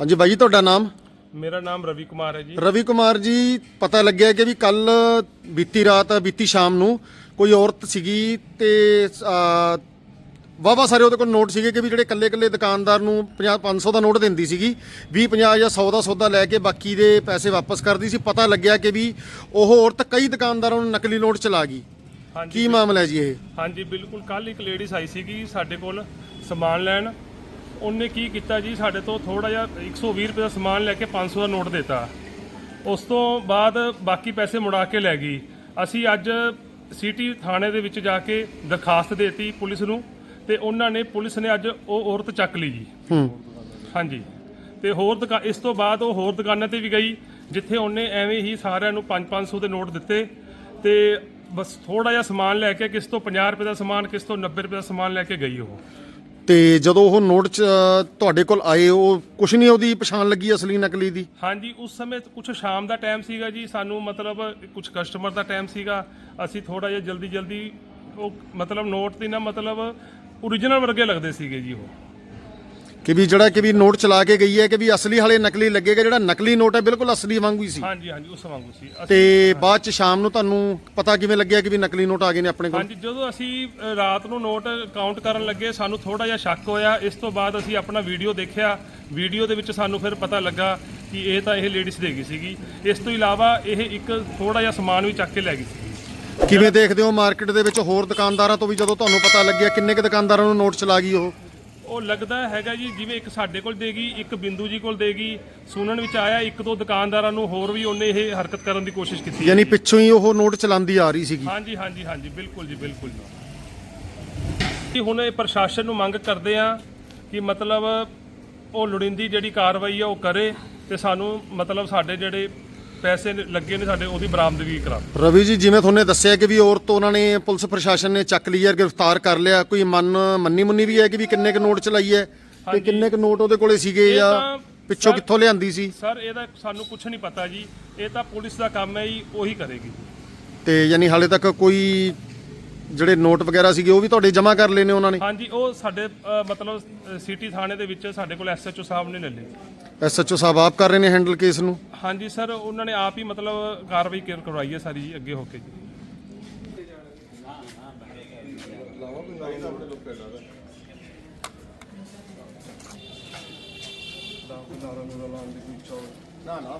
ਹਾਂਜੀ ਬਾਈ ਜੀ ਤੁਹਾਡਾ ਨਾਮ? ਮੇਰਾ ਨਾਮ ਰਵੀ ਕੁਮਾਰ ਹੈ ਜੀ। ਰਵੀ ਕੁਮਾਰ ਜੀ ਪਤਾ ਲੱਗਿਆ ਕਿ ਵੀ ਕੱਲ ਬੀਤੀ ਰਾਤ ਬੀਤੀ ਸ਼ਾਮ ਨੂੰ ਕੋਈ ਔਰਤ ਸੀਗੀ ਤੇ ਵਾਵਾ ਸਾਰੇ ਉਹਦੇ ਕੋਲ ਨੋਟ ਸੀਗੇ ਕਿ ਵੀ ਜਿਹੜੇ ਕੱਲੇ ਕੱਲੇ ਦੁਕਾਨਦਾਰ ਨੂੰ 50 500 ਦਾ ਨੋਟ ਦਿੰਦੀ ਸੀਗੀ 20 50 ਜਾਂ 100 ਦਾ ਸੌਦਾ ਲੈ ਕੇ ਬਾਕੀ ਦੇ ਪੈਸੇ ਵਾਪਸ ਕਰਦੀ ਸੀ। ਪਤਾ ਲੱਗਿਆ ਕਿ ਵੀ ਉਹ ਔਰਤ ਕਈ ਦੁਕਾਨਦਾਰਾਂ ਨੂੰ ਨਕਲੀ ਨੋਟ ਚਲਾ ਗਈ। ਹਾਂਜੀ ਕੀ ਮਾਮਲਾ ਹੈ ਜੀ ਇਹ? ਹਾਂਜੀ ਬਿਲਕੁਲ। ਕੱਲ ਇੱਕ ਲੇਡੀਜ਼ ਆਈ ਸੀਗੀ ਸਾਡੇ ਕੋਲ ਸਮਾਨ ਲੈਣ। ਉਹਨੇ ਕੀ ਕੀਤਾ ਜੀ? ਸਾਡੇ ਤੋਂ ਥੋੜਾ ਜਿਹਾ 120 ਰੁਪਏ ਦਾ ਸਮਾਨ ਲੈ ਕੇ 500 ਦਾ ਨੋਟ ਦਿੱਤਾ। ਉਸ ਤੋਂ ਬਾਅਦ ਬਾਕੀ ਪੈਸੇ ਮੁੜਾ ਕੇ ਲੈ ਗਈ। ਅਸੀਂ ਅੱਜ ਸਿਟੀ ਥਾਣੇ ਦੇ ਵਿੱਚ ਜਾ ਕੇ ਦਰਖਾਸਤ ਦੇਤੀ ਪੁਲਿਸ ਨੂੰ ਤੇ ਉਹਨਾਂ ਨੇ ਪੁਲਿਸ ਨੇ ਅੱਜ ਉਹ ਔਰਤ ਚੱਕ ਲਈ ਜੀ। ਹਾਂਜੀ। ਤੇ ਹੋਰ ਦੁਕਾ ਇਸ ਤੋਂ ਬਾਅਦ ਉਹ ਹੋਰ ਦੁਕਾਨਾਂ ਤੇ ਵੀ ਗਈ ਜਿੱਥੇ ਉਹਨੇ ਐਵੇਂ ਹੀ ਸਾਰਿਆਂ ਨੂੰ 5-500 ਦੇ ਨੋਟ ਦਿੱਤੇ ਤੇ ਬਸ ਥੋੜਾ ਜਿਹਾ ਸਮਾਨ ਲੈ ਕੇ ਕਿਸ ਤੋਂ 50 ਰੁਪਏ ਦਾ ਸਮਾਨ ਕਿਸ ਤੋਂ 90 ਰੁਪਏ ਦਾ ਸਮਾਨ ਲੈ ਕੇ ਗਈ ਉਹ। ਤੇ ਜਦੋਂ ਉਹ ਨੋਟ ਚ ਤੁਹਾਡੇ ਕੋਲ ਆਏ, ਉਹ ਕੁਛ ਨਹੀਂ ਉਹਦੀ ਪਛਾਣ ਲੱਗੀ ਅਸਲੀ ਨਕਲੀ ਦੀ? ਹਾਂਜੀ, ਉਸ ਸਮੇਂ ਕੁਝ ਸ਼ਾਮ ਦਾ ਟਾਈਮ ਸੀਗਾ ਜੀ, ਸਾਨੂੰ ਮਤਲਬ ਕੁਝ ਕਸਟਮਰ ਦਾ ਟਾਈਮ ਸੀਗਾ, ਅਸੀਂ ਥੋੜਾ ਜਿਹਾ ਜਲਦੀ ਜਲਦੀ ਉਹ ਮਤਲਬ ਨੋਟ ਦੀ ਨਾ ਮਤਲਬ ਓਰੀਜਨਲ ਵਰਗੇ ਲੱਗਦੇ ਸੀਗੇ ਜੀ ਉਹ। ਕਿ ਵੀ ਜਿਹੜਾ ਕਿ ਵੀ ਨੋਟ ਚਲਾ ਕੇ ਗਈ ਹੈ ਕਿ ਵੀ ਅਸਲੀ ਹਾਲੇ ਨਕਲੀ ਲੱਗੇਗਾ ਜਿਹੜਾ ਨਕਲੀ ਨੋਟ ਹੈ ਬਿਲਕੁਲ ਅਸਲੀ ਵਾਂਗੂ ਹੀ ਸੀ। ਹਾਂਜੀ ਹਾਂਜੀ ਉਸ ਵਾਂਗੂ ਸੀ। ਅਸੀਂ- ਤੇ ਬਾਅਦ ਚ ਸ਼ਾਮ ਨੂੰ ਤੁਹਾਨੂੰ ਪਤਾ ਕਿਵੇਂ ਲੱਗਿਆ ਕਿ ਵੀ ਨਕਲੀ ਨੋਟ ਆ ਗਏ ਨੇ ਆਪਣੇ ਕੋਲ? ਹਾਂਜੀ ਜਦੋਂ ਅਸੀਂ ਅ, ਰਾਤ ਨੂੰ ਨੋਟ ਕਾਊਂਟ ਕਰਨ ਲੱਗੇ ਸਾਨੂੰ ਥੋੜਾ ਜਿਹਾ ਸ਼ੱਕ ਹੋਇਆ। ਇਸ ਤੋਂ ਬਾਅਦ ਅਸੀਂ ਆਪਣਾ ਵੀਡੀਓ ਦੇਖਿਆ। ਵੀਡੀਓ ਦੇ ਵਿੱਚ ਸਾਨੂੰ ਫਿਰ ਪਤਾ ਲੱਗਾ ਕਿ ਇਹ ਤਾਂ ਇਹ ਲੇਡੀਜ਼ ਦੇ ਗਈ ਸੀਗੀ। ਇਸ ਤੋਂ ਇਲਾਵਾ ਇਹ ਇੱਕ ਥੋੜਾ ਜਿਹਾ ਸਮਾਨ ਵੀ ਚੱਕ ਕੇ ਲੈ ਗਈ ਸੀ। ਕਿਵੇਂ ਦੇਖਦੇ ਹੋ ਮਾਰਕੀਟ ਦੇ ਵਿੱਚ ਹੋਰ ਦੁਕਾਨਦਾਰਾਂ ਤੋਂ ਵੀ ਜਦੋਂ ਤੁਹਾਨੂੰ ਪਤਾ ਲੱਗਿਆ ਕਿੰਨੇ ਕੁ ਦੁਕਾਨਦਾਰਾਂ ਨੂੰ ਨੋਟ ਚਲਾ ਗਈ ਉਹ? ਉਹ ਲੱਗਦਾ ਹੈਗਾ ਜੀ ਜਿਵੇਂ ਇੱਕ ਸਾਡੇ ਕੋਲ ਦੇਗੀ ਇੱਕ ਬਿੰਦੂ ਜੀ ਕੋਲ ਦੇਗੀ। ਸੁਣਨ ਵਿੱਚ ਆਇਆ ਇੱਕ ਦੋ ਦੁਕਾਨਦਾਰਾਂ ਨੂੰ ਹੋਰ ਵੀ ਉਹਨੇ ਇਹ ਹਰਕਤ ਕਰਨ ਦੀ ਕੋਸ਼ਿਸ਼ ਕੀਤੀ ਯਾਨੀ ਪਿੱਛੋਂ ਹੀ ਉਹ ਨੋਟ ਚਲਾਉਂਦੀ ਆ ਰਹੀ ਸੀਗੀ। ਹਾਂਜੀ ਹਾਂਜੀ ਹਾਂਜੀ ਬਿਲਕੁਲ ਜੀ ਬਿਲਕੁਲ। ਜੀ ਹੁਣ ਇਹ ਪ੍ਰਸ਼ਾਸਨ ਨੂੰ ਮੰਗ ਕਰਦੇ ਆ ਕਿ ਮਤਲਬ ਉਹ ਲੋੜੀਂਦੀ ਜਿਹੜੀ ਕਾਰਵਾਈ ਆ ਉਹ ਕਰੇ ਤੇ ਸਾਨੂੰ ਮਤਲਬ ਸਾਡੇ ਜਿਹੜੇ ਪੈਸੇ ਲੱਗੇ ਨੇ ਸਾਡੇ ਉਹਦੀ ਬਰਾਮਦਗੀ ਕਰਾ ਰਵੀ ਜੀ ਜਿਵੇਂ ਤੁਹਾਨੂੰ ਦੱਸਿਆ ਕਿ ਵੀ ਔਰਤ ਉਹਨਾਂ ਨੇ ਪੁਲਿਸ ਪ੍ਰਸ਼ਾਸਨ ਨੇ ਚੱਕ ਲਈ ਹੈ ਗ੍ਰਿਫਤਾਰ ਕਰ ਲਿਆ ਕੋਈ ਮਨ ਮੰਨੀ ਮੁੰਨੀ ਵੀ ਹੈ ਕਿ ਵੀ ਕਿੰਨੇ ਕੁ ਨੋਟ ਚਲਾਈ ਹੈ ਤੇ ਕਿੰਨੇ ਕੁ ਨੋਟ ਉਹਦੇ ਕੋਲੇ ਸੀਗੇ ਇਹ ਜਾਂ ਤਾਂ ਪਿੱਛੋਂ ਸਰ- ਕਿੱਥੋਂ ਲਿਆਂਦੀ ਸੀ? ਸਰ ਇਹਦਾ ਸਾਨੂੰ ਕੁਝ ਨਹੀਂ ਪਤਾ ਜੀ। ਇਹ ਤਾਂ ਪੁਲਿਸ ਦਾ ਕੰਮ ਹੈ ਜੀ ਉਹੀ ਕਰੇਗੀ। ਤੇ ਯਾਨੀ ਹਾਲੇ ਤੱਕ ਕੋਈ ਜਿਹੜੇ ਨੋਟ ਵਗੈਰਾ ਸੀਗੇ ਉਹ ਵੀ ਤੁਹਾਡੇ ਜਮ੍ਹਾਂ ਕਰ ਲਏ ਨੇ ਉਹਨਾਂ ਨੇ? ਹਾਂਜੀ ਉਹ ਸਾਡੇ ਅ, ਮਤਲਬ ਸਿਟੀ ਥਾਣੇ ਦੇ ਵਿੱਚ ਸਾਡੇ ਕੋਲ ਐਸਐਚਓ ਸਾਹਿਬ ਨੇ ਲੈ ਲਏ। ਐਸਐਚਓ ਸਾਹਿਬ ਆਪ ਕਰ ਰਹੇ ਨੇ ਹੈਂਡਲ ਕੇਸ ਨੂੰ? ਹਾਂਜੀ ਸਰ ਉਹਨਾਂ ਨੇ ਆਪ ਹੀ ਮਤਲਬ ਕਾਰਵਾਈ ਕਰ- ਕਰਵਾਈ ਹੈ ਸਾਰੀ ਜੀ ਅੱਗੇ ਹੋ ਕੇ ਜੀ। ਨਾ ਨਾ।